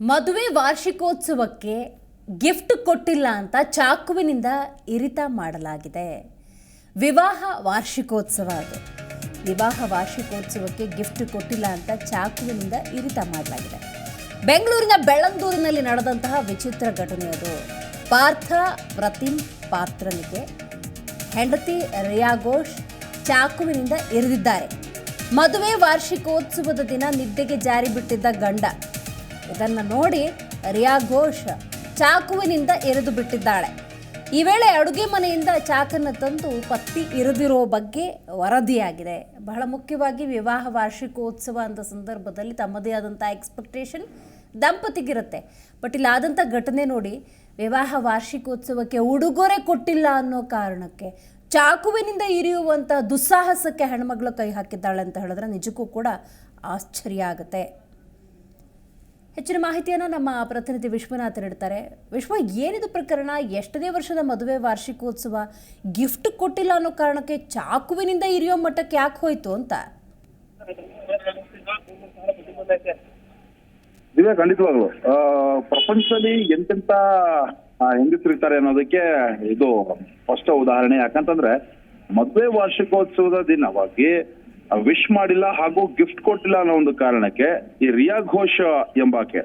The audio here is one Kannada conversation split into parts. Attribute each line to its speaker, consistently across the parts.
Speaker 1: ಮದುವೆ ವಾರ್ಷಿಕೋತ್ಸವಕ್ಕೆ ಗಿಫ್ಟ್ ಕೊಟ್ಟಿಲ್ಲ ಅಂತ ಚಾಕುವಿನಿಂದ ಇರಿತ ಮಾಡಲಾಗಿದೆ. ವಿವಾಹ ವಾರ್ಷಿಕೋತ್ಸವ ಅದು. ವಿವಾಹ ವಾರ್ಷಿಕೋತ್ಸವಕ್ಕೆ ಗಿಫ್ಟ್ ಕೊಟ್ಟಿಲ್ಲ ಅಂತ ಚಾಕುವಿನಿಂದ ಇರಿತ ಮಾಡಲಾಗಿದೆ. ಬೆಂಗಳೂರಿನ ಬೆಳ್ಳಂದೂರಿನಲ್ಲಿ ನಡೆದಂತಹ ವಿಚಿತ್ರ ಘಟನೆ ಅದು. ಪಾರ್ಥ, ಪ್ರತಿಮ್ ಪಾತ್ರನಿಗೆ ಹೆಂಡತಿ ರಿಯಾ ಘೋಷ್ ಚಾಕುವಿನಿಂದ ಇರಿದಿದ್ದಾರೆ. ಮದುವೆ ವಾರ್ಷಿಕೋತ್ಸವದ ದಿನ ನಿದ್ದೆಗೆ ಜಾರಿ ಬಿಟ್ಟಿದ್ದ ಗಂಡ ಇದನ್ನು ನೋಡಿ ರಿಯಾ ಘೋಷ್ ಚಾಕುವಿನಿಂದ ಎರೆದು ಬಿಟ್ಟಿದ್ದಾಳೆ. ಈ ವೇಳೆ ಅಡುಗೆ ಮನೆಯಿಂದ ಚಾಕನ್ನು ತಂದು ಪತ್ತಿ ಇರಿದಿರೋ ಬಗ್ಗೆ ವರದಿಯಾಗಿದೆ. ಬಹಳ ಮುಖ್ಯವಾಗಿ ವಿವಾಹ ವಾರ್ಷಿಕೋತ್ಸವ ಅಂತ ಸಂದರ್ಭದಲ್ಲಿ ತಮ್ಮದೇ ಆದಂಥ ಎಕ್ಸ್ಪೆಕ್ಟೇಷನ್ ದಂಪತಿಗಿರುತ್ತೆ. ಬಟ್ ಇಲ್ಲಿ ಆದಂಥ ಘಟನೆ ನೋಡಿ ವಿವಾಹ ವಾರ್ಷಿಕೋತ್ಸವಕ್ಕೆ ಉಡುಗೊರೆ ಕೊಟ್ಟಿಲ್ಲ ಅನ್ನೋ ಕಾರಣಕ್ಕೆ ಚಾಕುವಿನಿಂದ ಇರಿಯುವಂಥ ದುಸ್ಸಾಹಸಕ್ಕೆ ಹೆಣ್ಮಗಳು ಕೈ ಹಾಕಿದ್ದಾಳೆ ಅಂತ ಹೇಳಿದ್ರೆ ನಿಜಕ್ಕೂ ಕೂಡ ಆಶ್ಚರ್ಯ ಆಗುತ್ತೆ. ಹೆಚ್ಚಿನ ಮಾಹಿತಿಯನ್ನು ನಮ್ಮ ಪ್ರತಿನಿಧಿ ವಿಶ್ವನಾಥ್ ನೀಡ್ತಾರೆ. ವಿಶ್ವ, ಏನಿದು ಪ್ರಕರಣ? ಎಷ್ಟನೇ ವರ್ಷದ ಮದುವೆ ವಾರ್ಷಿಕೋತ್ಸವ? ಗಿಫ್ಟ್ ಕೊಟ್ಟಿಲ್ಲ ಅನ್ನೋ ಕಾರಣಕ್ಕೆ ಚಾಕುವಿನಿಂದ ಇರಿಯೋ ಮಟ್ಟಕ್ಕೆ ಯಾಕೆ ಹೋಯ್ತು ಅಂತ?
Speaker 2: ಖಂಡಿತವಾಗ್ಲು. ಪ್ರಪಂಚದಲ್ಲಿ ಎಂತೆಂತ ಹೆಂಗಸರಿರ್ತಾರೆ ಅನ್ನೋದಕ್ಕೆ ಇದು ಸ್ಪಷ್ಟ ಉದಾಹರಣೆ. ಯಾಕಂತಂದ್ರೆ ಮದುವೆ ವಾರ್ಷಿಕೋತ್ಸವದ ದಿನವಾಗಿ ವಿಶ್ ಮಾಡಿಲ್ಲ ಹಾಗೂ ಗಿಫ್ಟ್ ಕೊಟ್ಟಿಲ್ಲ ಅನ್ನೋ ಒಂದು ಕಾರಣಕ್ಕೆ ಈ ರಿಯಾ ಘೋಷ್ ಎಂಬಾಕೆ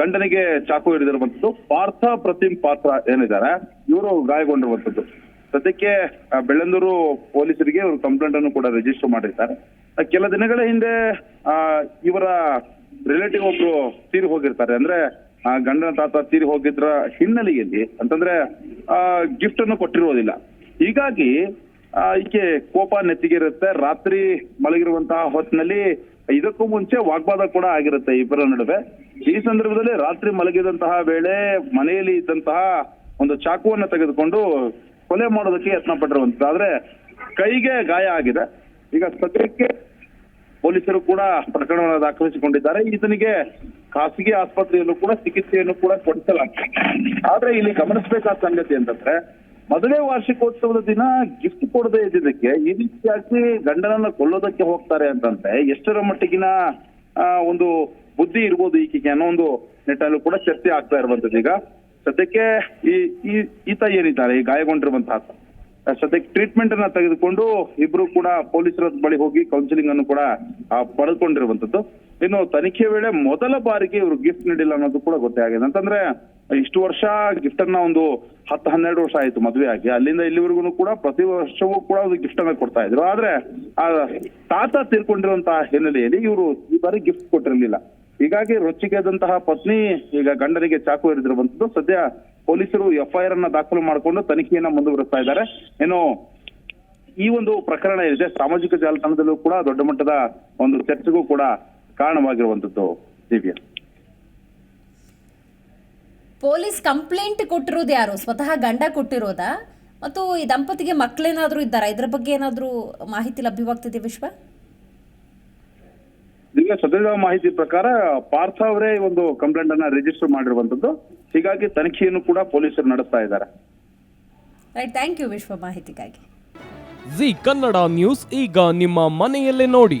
Speaker 2: ಗಂಡನಿಗೆ ಚಾಕು ಹಿಡಿದಿರುವಂತದ್ದು ಪಾರ್ಥ ಪ್ರತಿಮ್ ಪಾತ್ರ ಏನಿದ್ದಾರೆ, ಇವರು ಗಾಯಗೊಂಡಿರುವಂತದ್ದು ಸದ್ಯಕ್ಕೆ ಬೆಳ್ಳಂದೂರು ಪೊಲೀಸರಿಗೆ ಇವರು ಕಂಪ್ಲೇಂಟ್ ಅನ್ನು ಕೂಡ ರಿಜಿಸ್ಟರ್ ಮಾಡಿರ್ತಾರೆ. ಕೆಲ ದಿನಗಳ ಹಿಂದೆ ಇವರ ರಿಲೇಟಿವ್ ಒಬ್ರು ತೀರಿ ಹೋಗಿರ್ತಾರೆ. ಅಂದ್ರೆ ಗಂಡನ ತಾತ ತೀರಿ ಹೋಗಿದ್ರ ಹಿನ್ನೆಲೆಯಲ್ಲಿ, ಅಂತಂದ್ರೆ ಗಿಫ್ಟ್ ಅನ್ನು ಕೊಟ್ಟಿರೋದಿಲ್ಲ ಹೀಗಾಗಿ ಈಕೆ ಕೋಪ ನೆತ್ತಿಗಿರುತ್ತೆ. ರಾತ್ರಿ ಮಲಗಿರುವಂತಹ ಹೊತ್ತಿನಲ್ಲಿ ಇದಕ್ಕೂ ಮುಂಚೆ ವಾಗ್ವಾದ ಕೂಡ ಆಗಿರುತ್ತೆ ಇಬ್ಬರ ನಡುವೆ. ಈ ಸಂದರ್ಭದಲ್ಲಿ ರಾತ್ರಿ ಮಲಗಿದಂತಹ ವೇಳೆ ಮನೆಯಲ್ಲಿ ಇದ್ದಂತಹ ಒಂದು ಚಾಕುವನ್ನ ತೆಗೆದುಕೊಂಡು ಕೊಲೆ ಮಾಡೋದಕ್ಕೆ ಯತ್ನ ಪಟ್ಟಿರುವಂತದ್ದು ಆದ್ರೆ ಕೈಗೆ ಗಾಯ ಆಗಿದೆ. ಈಗ ಸದ್ಯಕ್ಕೆ ಪೊಲೀಸರು ಕೂಡ ಪ್ರಕರಣವನ್ನು ದಾಖಲಿಸಿಕೊಂಡಿದ್ದಾರೆ. ಈತನಿಗೆ ಖಾಸಗಿ ಆಸ್ಪತ್ರೆಯಲ್ಲೂ ಕೂಡ ಚಿಕಿತ್ಸೆಯನ್ನು ಕೂಡ ಕೊಡಿಸಲಾಗಿದೆ. ಆದ್ರೆ ಇಲ್ಲಿ ಗಮನಿಸಬೇಕಾದ ಸಂಗತಿ ಅಂತಂದ್ರೆ ಮದುವೆ ವಾರ್ಷಿಕೋತ್ಸವದ ದಿನ ಗಿಫ್ಟ್ ಕೊಡದೇ ಇದ್ದಿದ್ದಕ್ಕೆ ಈ ರೀತಿಯಾಗಿ ಗಂಡನನ್ನ ಕೊಲ್ಲೋದಕ್ಕೆ ಹೋಗ್ತಾರೆ ಅಂತಂದ್ರೆ ಎಷ್ಟರ ಮಟ್ಟಿಗಿನ ಒಂದು ಬುದ್ಧಿ ಇರ್ಬೋದು ಈಕೆಗೆ ಅನ್ನೋ ಒಂದು ನಿಟ್ಟಲ್ಲೂ ಕೂಡ ಚರ್ಚೆ ಆಗ್ತಾ ಇರುವಂತದ್ದು ಈಗ ಸದ್ಯಕ್ಕೆ ಈ ಈತ ಏನಿದ್ದಾರೆ ಈ ಗಾಯಗೊಂಡಿರುವಂತಹ ಸದ್ಯಕ್ಕೆ ಟ್ರೀಟ್ಮೆಂಟ್ ಅನ್ನ ತೆಗೆದುಕೊಂಡು ಇಬ್ರು ಕೂಡ ಪೊಲೀಸರ ಬಳಿ ಹೋಗಿ ಕೌನ್ಸಿಲಿಂಗ್ ಅನ್ನು ಕೂಡ ಪಡೆದುಕೊಂಡಿರುವಂತದ್ದು ಇನ್ನು ತನಿಖೆ ವೇಳೆ ಮೊದಲ ಬಾರಿಗೆ ಇವರು ಗಿಫ್ಟ್ ನೀಡಿಲ್ಲ ಅನ್ನೋದು ಕೂಡ ಗೊತ್ತೇ ಆಗಿದೆ. ಅಂತಂದ್ರೆ ಇಷ್ಟು ವರ್ಷ ಗಿಫ್ಟ್ ಅನ್ನ ಒಂದು ಹತ್ತು, ಹನ್ನೆರಡು ವರ್ಷ ಆಯ್ತು ಮದುವೆ ಆಗಿ. ಅಲ್ಲಿಂದ ಇಲ್ಲಿವರೆಗೂ ಕೂಡ ಪ್ರತಿ ವರ್ಷವೂ ಕೂಡ ಒಂದು ಗಿಫ್ಟ್ ಅನ್ನ ಕೊಡ್ತಾ ಇದ್ರು. ಆದ್ರೆ, ಆ ತಾತ ತೀರ್ಕೊಂಡಿರುವಂತಹ ಹಿನ್ನೆಲೆಯಲ್ಲಿ ಇವರು ಈ ಬಾರಿ ಗಿಫ್ಟ್ ಕೊಟ್ಟಿರಲಿಲ್ಲ. ಹೀಗಾಗಿ ರೊಚ್ಚಿಗೆದಂತಹ ಪತ್ನಿ ಈಗ ಗಂಡನಿಗೆ ಚಾಕು ಹಿಡಿದಿರುವಂತದ್ದು ಸದ್ಯ ಪೊಲೀಸರು ಎಫ್ಐಆರ್ ಅನ್ನ ದಾಖಲು ಮಾಡಿಕೊಂಡು ತನಿಖೆಯನ್ನ ಮುಂದುವರಿಸ್ತಾ ಇದ್ದಾರೆ. ಏನು ಈ ಒಂದು ಪ್ರಕರಣ ಏನಿದೆ ಸಾಮಾಜಿಕ ಜಾಲತಾಣದಲ್ಲೂ ಕೂಡ ದೊಡ್ಡ ಮಟ್ಟದ ಒಂದು ಚರ್ಚೆಗೂ ಕೂಡ ಕಾರಣವಾಗಿರುವಂತದ್ದು ದಿವ್ಯ
Speaker 1: ಪೊಲೀಸ್ ಕಂಪ್ಲೇಂಟ್ ಕೊಟ್ಟಿರೋದು ಯಾರು? ಸ್ವತಃ ಗಂಡ ಕೊಟ್ಟಿರೋದಾ? ಮತ್ತು ಈ ದಂಪತಿಗೆ ಮಕ್ಕಳೇನಾದರೂ ಇದ್ದಾರಾ? ಇದ್ರ ಬಗ್ಗೆ ಏನಾದರೂ ಮಾಹಿತಿ ಲಭ್ಯವಾಗ್ತಿದೆ ವಿಶ್ವ?
Speaker 2: ನಿಮಗೆ ಸದ್ಯದ ಮಾಹಿತಿ ಪ್ರಕಾರ ಪಾರ್ಥ ಅವರೇ ಒಂದು ಕಂಪ್ಲೇಂಟ್ ಅನ್ನ ರಿಜಿಸ್ಟರ್ ಮಾಡಿರುವಂತದ್ದು ಹೀಗಾಗಿ ತನಿಖೆಯನ್ನು ಕೂಡ ಪೊಲೀಸರು ನಡೆಸ್ತಾ ಇದ್ದಾರೆ.
Speaker 1: ರೈಟ್ ಥ್ಯಾಂಕ್ ಯು ವಿಶ್ವ ಮಾಹಿತಿಗಾಗಿ.
Speaker 3: ಜಿ ಕನ್ನಡ ನ್ಯೂಸ್ ಈಗ ನಿಮ್ಮ ಮನೆಯಲ್ಲೇ ನೋಡಿ.